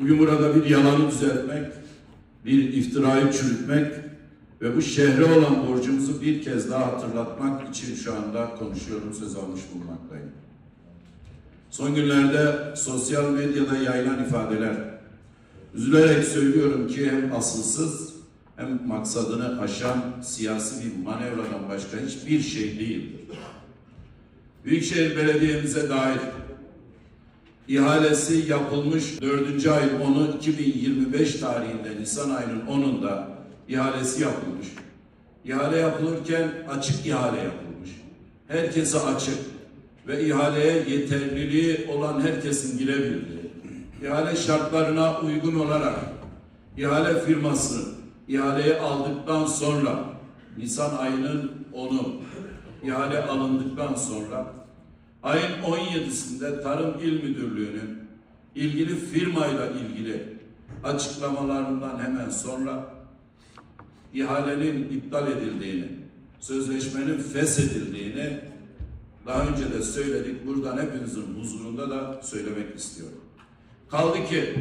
Bugün burada bir yalanı düzeltmek, bir iftirayı çürütmek ve bu şehre olan borcumuzu bir kez daha hatırlatmak için şu anda konuşuyorum, söz almış bulunmaktayım. Son günlerde sosyal medyada yayılan ifadeler, üzülerek söylüyorum ki hem asılsız hem maksadını aşan siyasi bir manevradan başka hiçbir şey değildir. Büyükşehir Belediye'mize dair ihalesi yapılmış 4. ayın 10'u 2025 tarihinde Nisan ayının 10'unda ihalesi yapılmış. İhale yapılırken açık ihale yapılmış. Herkese açık ve ihaleye yeterliliği olan herkesin girebildiği, ihale şartlarına uygun olarak ihale firması ihaleyi aldıktan sonra Nisan ayının 10'u ihale alındıktan sonra ayın 17'sinde Tarım İl Müdürlüğü'nün ilgili firmayla ilgili açıklamalarından hemen sonra ihalenin iptal edildiğini, sözleşmenin feshedildiğini daha önce de söyledik. Buradan hepinizin huzurunda da söylemek istiyorum. Kaldı ki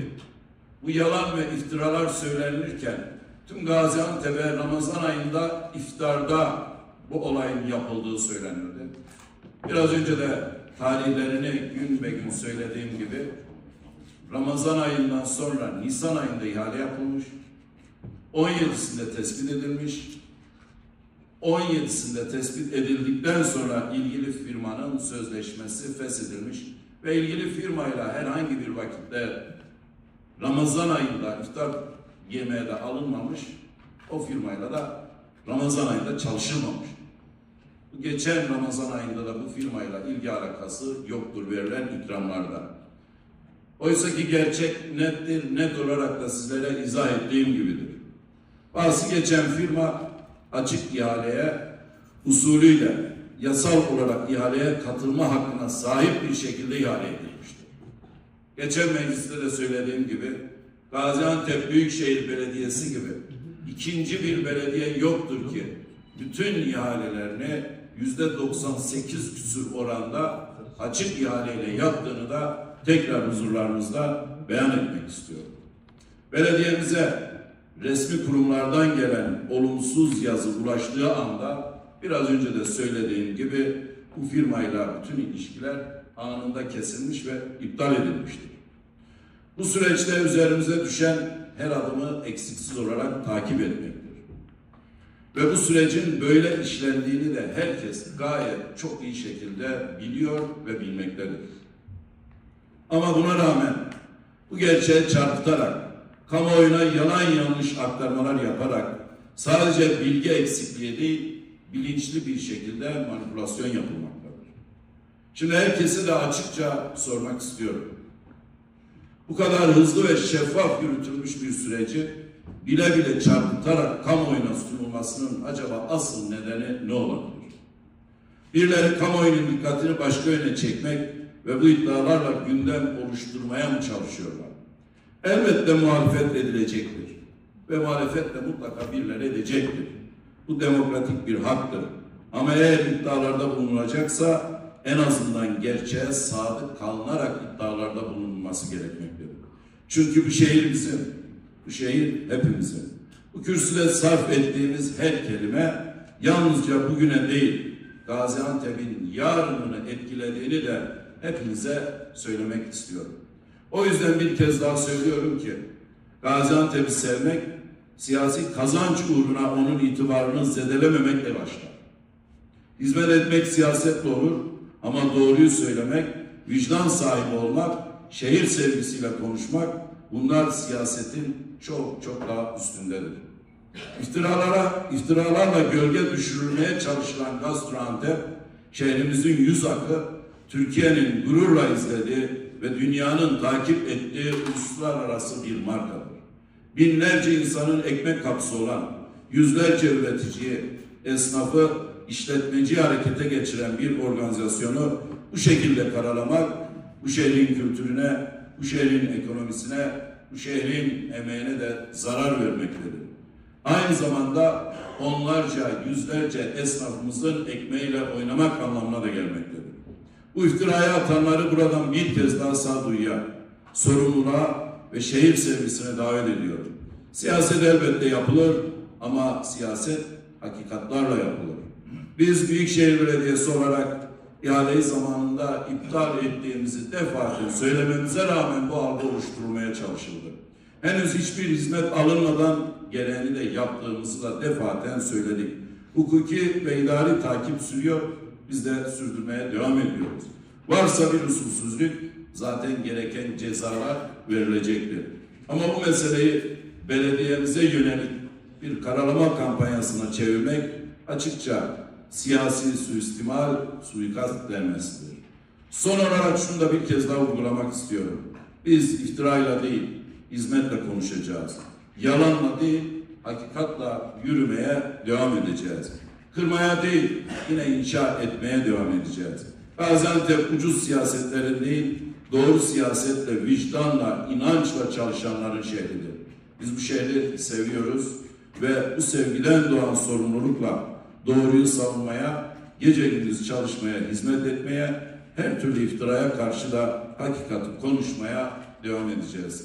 bu yalan ve iftiralar söylenirken tüm Gaziantep'e Ramazan ayında iftarda bu olayın yapıldığı söylenirdi. Biraz önce de tarihlerini gün be gün söylediğim gibi Ramazan ayından sonra Nisan ayında ihale yapılmış. 17'sinde tespit edilmiş. 17'sinde tespit edildikten sonra ilgili firmanın sözleşmesi feshedilmiş ve ilgili firmayla herhangi bir vakitte Ramazan ayında iftar yemeğe de alınmamış, o firmayla da Ramazan ayında çalışılmamış. Geçen Ramazan ayında da bu firmayla ilgi alakası yoktur verilen ikramlarda. Oysa ki gerçek nettir, net olarak da sizlere izah ettiğim gibidir. Bazı geçen firma açık ihaleye usulüyle yasal olarak ihaleye katılma hakkına sahip bir şekilde ihale edilmiştir. Geçen mecliste de söylediğim gibi Gaziantep Büyükşehir Belediyesi gibi ikinci bir belediye yoktur ki bütün ihalelerini yüzde 98 küsur oranda açık ihaleyle yaptığını da tekrar huzurlarınızda beyan etmek istiyorum. Belediyemize resmi kurumlardan gelen olumsuz yazı ulaştığı anda biraz önce de söylediğim gibi bu firmayla bütün ilişkiler anında kesilmiş ve iptal edilmiştir. Bu süreçte üzerimize düşen her adımı eksiksiz olarak takip etmektir. Ve bu sürecin böyle işlendiğini de herkes gayet çok iyi şekilde biliyor ve bilmektedir. Ama buna rağmen bu gerçeği çarpıtarak, kamuoyuna yalan yanlış aktarmalar yaparak sadece bilgi eksikliği değil, bilinçli bir şekilde manipülasyon yapılmaktadır. Şimdi herkese de açıkça sormak istiyorum. Bu kadar hızlı ve şeffaf yürütülmüş bir süreci bile bile çarpıtarak kamuoyuna sunulmasının acaba asıl nedeni ne olabilir? Birileri kamuoyunun dikkatini başka yöne çekmek ve bu iddialarla gündem oluşturmaya mı çalışıyorlar? Elbette muhalefet edilecektir. Ve muhalefet de mutlaka birileri edecektir. Bu demokratik bir haktır. Ama eğer iddialarda bulunacaksa en azından gerçeğe sadık kalınarak iddialarda bulunması gerekmektedir. Çünkü bu şehir bizim, şehir hepimizin. Bu kürsüde sarf ettiğimiz her kelime yalnızca bugüne değil, Gaziantep'in yarınını etkilediğini de hepinize söylemek istiyorum. O yüzden bir kez daha söylüyorum ki Gaziantep'i sevmek siyasi kazanç uğruna onun itibarını zedelememekle başlar. Hizmet etmek siyasetle olur ama doğruyu söylemek, vicdan sahibi olmak, şehir sevgisiyle konuşmak bunlar siyasetin çok çok daha üstündedir. İftiralara, iftiralarla gölge düşürülmeye çalışılan Gaziantep, şehrimizin yüz akı, Türkiye'nin gururla izlediği ve dünyanın takip ettiği uluslararası bir markadır. Binlerce insanın ekmek kapısı olan, yüzlerce üreticiyi, esnafı, işletmeci harekete geçiren bir organizasyonu bu şekilde karalamak, bu şehrin kültürüne, bu şehrin ekonomisine, bu şehrin emeğine de zarar vermektedir. Aynı zamanda onlarca, yüzlerce esnafımızın ekmeğiyle oynamak anlamına da gelmektedir. Bu iftiraya atanları buradan bir kez daha sağduyuya, sorumluluğa ve şehir sevgisine davet ediyorum. Siyaset elbette yapılır ama siyaset hakikatlarla yapılır. Biz Büyükşehir Belediyesi olarak ihaleyi zamanında iptal ettiğimizi defaten söylememize rağmen bu algı oluşturulmaya çalışıldı. Henüz hiçbir hizmet alınmadan gereğini de yaptığımızı da defaten söyledik. Hukuki ve idari takip sürüyor, biz de sürdürmeye devam ediyoruz. Varsa bir usulsüzlük zaten gereken cezalar verilecektir. Ama bu meseleyi belediyemize yönelik bir karalama kampanyasına çevirmek açıkça siyasi suistimal, suikast denmesidir. Son olarak şunu da bir kez daha vurgulamak istiyorum. Biz iftirayla değil, hizmetle konuşacağız. Yalanla değil, hakikatla yürümeye devam edeceğiz. Kırmaya değil, yine inşa etmeye devam edeceğiz. Gaziantep ucuz siyasetlerin değil, doğru siyasetle, vicdanla, inançla çalışanların şehridir. Biz bu şehri seviyoruz ve bu sevgiden doğan sorumlulukla doğruyu savunmaya, gece gündüz çalışmaya, hizmet etmeye, her türlü iftiraya karşı da hakikati konuşmaya devam edeceğiz.